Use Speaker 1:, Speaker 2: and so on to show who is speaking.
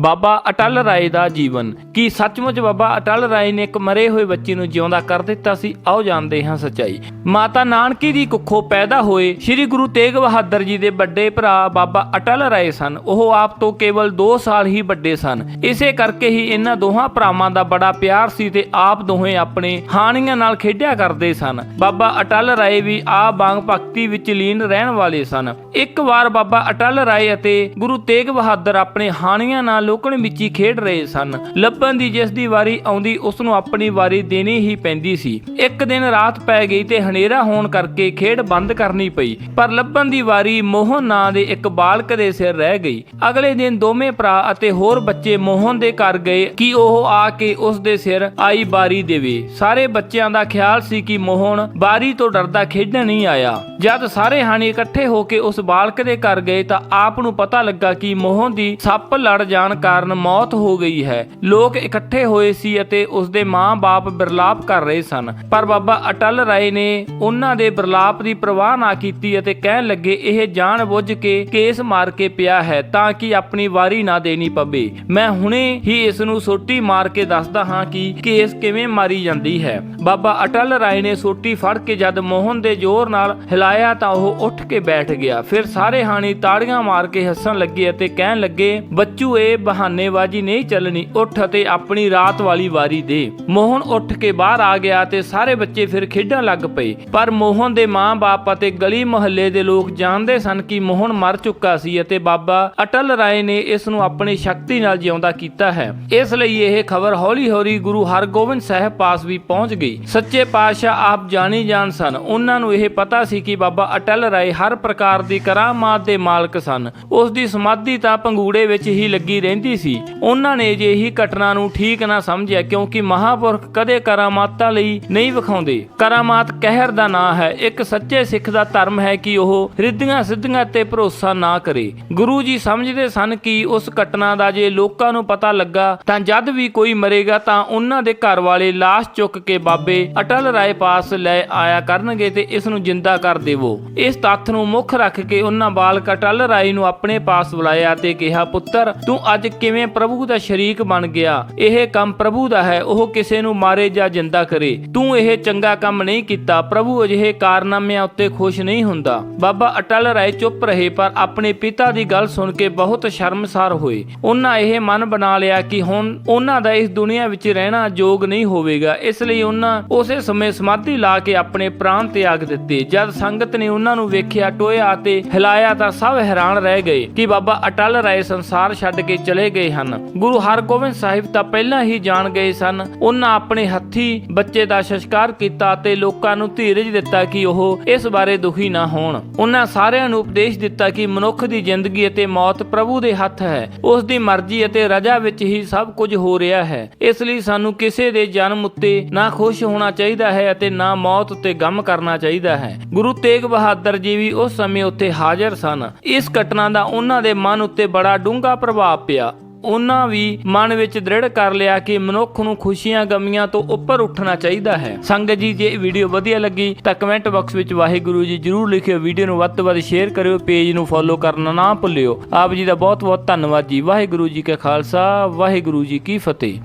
Speaker 1: ਬਾਬਾ ਅਟਲ ਰਾਏ ਦਾ ਜੀਵਨ। ਕੀ ਸੱਚਮੁੱਚ ਬਾਬਾ ਅਟਲ ਰਾਏ ਨੇ ਇੱਕ ਮਰੇ ਹੋਏ ਬੱਚੇ ਨੂੰ ਜਿਉਂਦਾ ਕਰ ਦਿੱਤਾ ਸੀ? ਆਓ ਜਾਣਦੇ ਹਾਂ ਸੱਚਾਈ। ਮਾਤਾ ਨਾਨਕੀ ਦੀ ਕੁੱਖੋਂ ਪੈਦਾ ਹੋਏ ਸ੍ਰੀ ਗੁਰੂ ਤੇਗ ਬਹਾਦਰ ਜੀ ਦੇ ਵੱਡੇ ਭਰਾ ਬਾਬਾ ਅਟਲ ਰਾਏ ਸਨ। ਉਹ ਆਪ ਤੋਂ ਕੇਵਲ 2 ਸਾਲ ਹੀ ਵੱਡੇ ਸਨ। ਇਸੇ ਕਰਕੇ ਹੀ ਇਹਨਾਂ ਦੋਹਾਂ ਭਰਾਵਾਂ ਦਾ ਬੜਾ ਪਿਆਰ ਸੀ ਤੇ ਆਪ ਦੋਹੇ ਆਪਣੇ ਹਾਣੀਆਂ ਨਾਲ ਖੇਡਿਆ ਕਰਦੇ ਸਨ। ਬਾਬਾ ਅਟਲ ਰਾਏ ਵੀ ਆਪ ਵਾਂਗ ਭਗਤੀ ਵਿੱਚ ਲੀਨ ਰਹਿਣ ਵਾਲੇ ਸਨ। ਇੱਕ ਵਾਰ ਬਾਬਾ ਅਟਲ ਰਾਏ ਅਤੇ ਗੁਰੂ ਤੇਗ ਬਹਾਦਰ ਆਪਣੇ ਹਾਣੀਆਂ ਨਾਲ ਲੋਕਣ ਵਿੱਚ ਖੇਡ ਰਹੇ ਸਨ। ਲੱਭਣ ਦੀ ਜਿਸ ਦੀ ਵਾਰੀ ਆਉਂਦੀ, ਉਸ ਨੂੰ ਆਪਣੀ ਵਾਰੀ ਦੇਣੀ ਹੀ ਪੈਂਦੀ ਸੀ। ਇੱਕ ਦਿਨ ਰਾਤ ਪੈ ਗਈ ਤੇ ਹਨੇਰਾ ਹੋਣ ਕਰਕੇ ਖੇਡ ਬੰਦ ਕਰਨੀ ਪਈ। ਪਰ ਲੱਭਣ ਦੀ ਵਾਰੀ ਮੋਹਨ ਨਾਂ ਦੇ ਇੱਕ ਬਾਲਕ ਦੇ ਸਿਰ ਰਹਿ ਗਈ। ਅਗਲੇ ਦਿਨ ਦੋਵੇਂ ਭਰਾ ਅਤੇ ਹੋਰ ਬੱਚੇ ਮੋਹਨ ਦੇ ਘਰ ਗਏ ਕਿ ਉਹ ਆ ਕੇ ਉਸ ਦੇ ਸਿਰ ਆਈ ਬਾਰੀ ਦੇਵੇ। ਸਾਰੇ ਬੱਚਿਆਂ ਦਾ ਖਿਆਲ ਸੀ ਕਿ ਮੋਹਨ ਬਾਰੀ ਤੋਂ ਡਰਦਾ ਖੇਡਣ ਨਹੀਂ ਆਇਆ। ਜਦ ਸਾਰੇ ਹਾਣੀ ਇਕੱਠੇ ਹੋ ਕੇ ਉਸ ਬਾਲਕ ਦੇ ਘਰ ਗਏ ਤਾਂ ਆਪ ਨੂੰ ਪਤਾ ਲੱਗਾ ਕਿ ਮੋਹਨ ਦੀ ਸੱਪ ਲੜ ਜਾਣ ਕਾਰਨ ਮੌਤ ਹੋ ਗਈ ਹੈ। ਲੋਕ ਇਕੱਠੇ ਹੋਏ ਸੀ ਅਤੇ ਉਸ ਦੇ ਮਾਂ-ਬਾਪ ਬਿਰਲਾਪ ਕਰ ਰਹੇ ਸਨ। ਪਰ ਬਾਬਾ ਅਟਲ ਰਾਏ ਨੇ ਉਹਨਾਂ ਦੇ ਬਿਰਲਾਪ ਦੀ ਪਰਵਾਹ ਨਾ ਕੀਤੀ ਅਤੇ ਕਹਿਣ ਲੱਗੇ, ਇਹ ਜਾਣ ਕੇ ਕੇਸ ਮਾਰ ਕੇ ਪਿਆ ਹੈ ਤਾਂ ਕਿ ਆਪਣੀ ਵਾਰੀ ਨਾ ਦੇਣੀ ਪਵੇ। ਮੈਂ ਹੁਣੇ ਹੀ ਇਸ ਨੂੰ ਸੋਟੀ ਮਾਰ ਕੇ ਦੱਸਦਾ ਹਾਂ ਕਿ ਕੇਸ ਕਿਵੇਂ ਮਾਰੀ ਜਾਂਦੀ ਹੈ। ਬਾਬਾ ਅਟਲ ਰਾਏ ਨੇ ਸੋਟੀ ਫੜ ਕੇ ਜਦ ਮੋਹਨ ਦੇ ਜ਼ੋਰ ਨਾਲ ਹਿਲਾਇਆ ਤਾਂ ਉਹ ਉੱਠ ਕੇ ਬੈਠ ਗਿਆ। ਫਿਰ ਸਾਰੇ ਹਾਣੀ ਤਾੜੀਆਂ ਮਾਰ ਕੇ ਹੱਸਣ ਲੱਗੇ ਅਤੇ ਕਹਿਣ ਲੱਗੇ ਬੱਚੂ ਇਹ ਬਹਾਨੇਬਾਜ਼ੀ ਨਹੀਂ ਚੱਲਣੀ, ਉੱਠ ਅਤੇ ਆਪਣੀ ਰਾਤ ਵਾਲੀ ਵਾਰੀ ਦੇ। ਮੋਹਨ ਉੱਠ ਕੇ ਬਾਹਰ ਆ ਗਿਆ ਤੇ ਸਾਰੇ ਬੱਚੇ ਫਿਰ ਖੇਡਣ ਲੱਗ ਪਏ। ਪਰ ਮੋਹਨ ਦੇ ਮਾਂ-ਬਾਪ ਅਤੇ ਗਲੀ ਮੁਹੱਲੇ ਦੇ ਲੋਕ ਜਾਣਦੇ ਸਨ ਕਿ ਮੋਹਨ ਮਰ ਚੁੱਕਾ ਸੀ ਅਤੇ ਬਾਬਾ ਅਟਲ ਰਾਏ ਨੇ ਇਸ ਨੂੰ ਆਪਣੀ ਸ਼ਕਤੀ ਨਾਲ ਜਿਉਂਦਾ ਕੀਤਾ ਹੈ। ਇਸ ਲਈ ਇਹ ਖਬਰ ਹੌਲੀ-ਹੌਲੀ ਗੁਰੂ ਹਰਗੋਬਿੰਦ ਸਾਹਿਬ ਪਾਸ ਵੀ ਪਹੁੰਚ ਗਈ। ਸੱਚੇ ਪਾਤਸ਼ਾਹ ਆਪ ਜਾਣੀ ਜਾਣ ਸਨ। ਉਹਨਾਂ ਨੂੰ ਇਹ ਪਤਾ ਸੀ ਕਿ ਬਾਬਾ ਅਟਲ ਰਾਏ ਹਰ ਪ੍ਰਕਾਰ ਦੀ ਕਰਾਮਾਤ ਦੇ ਮਾਲਕ ਸਨ। ਉਸ ਦੀ ਸਮਾਧੀ ਤਾਂ ਪੰਗੂੜੇ ਵਿੱਚ ਹੀ ਲੱਗੀ ਰਹਿੰਦੀ ਸੀ, ਉਹਨਾਂ ਨੇ ਅਜਿਹੀ ਘਟਨਾ ਨੂੰ ਠੀਕ ਨਾ ਸਮਝਿਆ ਕਿਉਂਕਿ ਮਹਾਪੁਰਖ ਕਦੇ ਕਰਾਮਾਤਾਂ ਲਈ ਨਹੀਂ ਵਿਖਾਉਂਦੇ। ਕਰਾਮਾਤ ਕਹਿਰ ਦਾ ਨਾਂ ਹੈ। ਇੱਕ ਸੱਚੇ ਸਿੱਖ ਦਾ ਧਰਮ ਹੈ ਕਿ ਉਹ ਰਿੱਧੀਆਂ ਸਿੱਧੀਆਂ ਤੇ ਭਰੋਸਾ ਨਾ ਕਰੇ। ਗੁਰੂ ਜੀ ਸਮਝਦੇ ਸਨ ਕਿ ਉਸ ਘਟਨਾ ਦਾ ਜੇ ਲੋਕਾਂ ਨੂੰ ਪਤਾ ਲੱਗਾ ਤਾਂ ਜਦ ਵੀ ਕੋਈ ਮਰੇਗਾ ਤਾਂ ਉਹਨਾਂ ਦੇ ਘਰ ਵਾਲੇ ਲਾਸ਼ ਚੁੱਕ ਕੇ ਬਾਬੇ ਅਟਲ ਰਾਏ ਪਾਸ ਲੈ ਆਇਆ ਕਰਨਗੇ ਤੇ ਇਸ ਨੂੰ ਜਿੰਦਾ ਕਰ ਦੇਵੋ। ਇਸ ਤੱਥ ਨੂੰ ਮੁੱਖ ਰੱਖ ਕੇ ਉਹਨਾਂ ਬਾਲਕ ਅਟਲ ਰਾਏ ਨੂੰ ਆਪਣੇ ਪਾਸ ਬੁਲਾਇਆ ਤੇ ਕਿਹਾ, ਪੁੱਤਰ, ਤੂੰ ਅੱਜ ਕਿਵੇਂ ਪ੍ਰਭੂ ਦਾ ਸ਼ਰੀਕ ਬਣ ਗਿਆ? ਇਹ ਕੰਮ ਪ੍ਰਭੂ ਦਾ ਹੈ, ਉਹ ਕਿਸੇ ਨੂੰ ਮਾਰੇ ਜਾਂ ਜਿੰਦਾ ਕਰੇ। ਤੂੰ ਇਹ ਚੰਗਾ ਕੰਮ ਨਹੀਂ ਕੀਤਾ, ਪ੍ਰਭੂ ਅਜਿਹੇ ਕਾਰਨਾਮਿਆਂ ਉੱਤੇ ਖੁਸ਼ ਨਹੀਂ ਹੁੰਦਾ। ਬਾਬਾ ਅਟਲ ਰਾਏ ਚੁੱਪ ਰਹੇ, ਪਰ ਆਪਣੇ ਪਿਤਾ ਦੀ ਗੱਲ ਸੁਣ ਕੇ ਬਹੁਤ ਸ਼ਰਮਸਾਰ ਹੋਏ। ਉਹਨਾਂ ਇਹ ਮਨ ਬਣਾ ਲਿਆ ਕਿ ਹੁਣ ਉਹਨਾਂ ਦਾ ਇਸ ਦੁਨੀਆ ਵਿੱਚ ਰਹਿਣਾ ਯੋਗ ਨਹੀਂ ਹੋਵੇਗਾ। ਇਸ ਲਈ ਉਹਨਾਂ ਉਸੇ ਸਮੇਂ ਸਮਾਧੀ ਲਾ ਕੇ ਆਪਣੇ ਪ੍ਰਾਣ ਤਿਆਗ ਦਿੱਤੇ। ਜਦ ਸੰਗਤ ਨੇ ਉਹਨਾਂ ਨੂੰ ਵੇਖਿਆ, ਟੋਇਆ ਤੇ ਹਿਲਾਇਆ ਤਾਂ ਸਭ ਹੈਰਾਨ ਰਹਿ ਗਏ ਕਿ ਬਾਬਾ ਅਟਲ ਰਾਏ ਸੰਸਾਰ ਛੱਡ ਕੇ ਚਲੇ ਗਏ ਹਨ। ਗੁਰੂ ਹਰਗੋਬਿੰਦ ਸਾਹਿਬ ਤਾਂ ਪਹਿਲਾਂ ਹੀ ਜਾਣ ਗਏ ਸਨ। ਉਹਨਾਂ ਆਪਣੇ ਹੱਥੀ ਬੱਚੇ ਦਾ ਸੰਸਕਾਰ ਕੀਤਾ ਤੇ ਲੋਕਾਂ ਨੂੰ ਧੀਰਜ ਦਿੱਤਾ ਕਿ ਉਹ ਇਸ ਬਾਰੇ ਦੁਖੀ ਨਾ ਹੋਣ। ਉਹਨਾਂ ਸਾਰਿਆਂ ਨੂੰ ਉਪਦੇਸ਼ ਦਿੱਤਾ ਕਿ ਮਨੁੱਖ ਦੀ ਜ਼ਿੰਦਗੀ ਅਤੇ ਮੌਤ ਪ੍ਰਭੂ ਦੇ ਹੱਥ ਹੈ। ਉਸ ਦੀ ਮਰਜ਼ੀ ਅਤੇ ਰਜ਼ਾ ਵਿੱਚ ਹੀ ਸਭ ਕੁਝ ਹੋ ਰਿਹਾ ਹੈ। ਇਸ ਲਈ ਸਾਨੂੰ ਕਿਸੇ ਦੇ ਜਨਮ ਉੱਤੇ ਨਾ ਖੁਸ਼ ਹੋਣਾ ਚਾਹੀਦਾ ਹੈ ਅਤੇ ਨਾ ਮੌਤ ਉੱਤੇ ਗਮ ਕਰਨਾ ਚਾਹੀਦਾ ਹੈ। ਗੁਰੂ ਤੇਗ ਬਹਾਦਰ ਜੀ ਵੀ ਉਸ ਸਮੇਂ ਉੱਥੇ ਹਾਜ਼ਰ ਸਨ। ਇਸ ਘਟਨਾ ਦਾ ਉਹਨਾਂ ਦੇ ਮਨ ਉੱਤੇ ਬੜਾ ਡੂੰਘਾ ਪ੍ਰਭਾਵ ਪਿਆ। ਉਹਨਾਂ ਵੀ ਮਨ ਵਿੱਚ ਦ੍ਰਿੜ ਕਰ ਲਿਆ ਕਿ ਮਨੁੱਖ ਨੂੰ ਖੁਸ਼ੀਆਂ ਗਮੀਆਂ ਤੋਂ ਉੱਪਰ ਉੱਠਣਾ ਚਾਹੀਦਾ ਹੈ। ਸੰਗਤ ਜੀ, ਜੇ ਇਹ ਵੀਡੀਓ ਵਧੀਆ ਲੱਗੀ, ਤਾਂ ਕਮੈਂਟ ਬਾਕਸ ਵਿੱਚ ਵਾਹਿਗੁਰੂ ਜੀ ਜਰੂਰ ਲਿਖਿਓ। ਵੀਡੀਓ ਨੂੰ ਵੱਧ ਤੋਂ ਵੱਧ ਸ਼ੇਅਰ ਕਰਿਓ, ਪੇਜ ਨੂੰ ਫੋਲੋ ਕਰਨਾ ਨਾ ਭੁੱਲਿਓ। ਆਪ ਜੀ ਦਾ ਬਹੁਤ ਬਹੁਤ ਧੰਨਵਾਦ ਜੀ। ਵਾਹਿਗੁਰੂ ਜੀ ਕਾ ਖਾਲਸਾ, ਵਾਹਿਗੁਰੂ ਜੀ ਕੀ ਫਤਿਹ।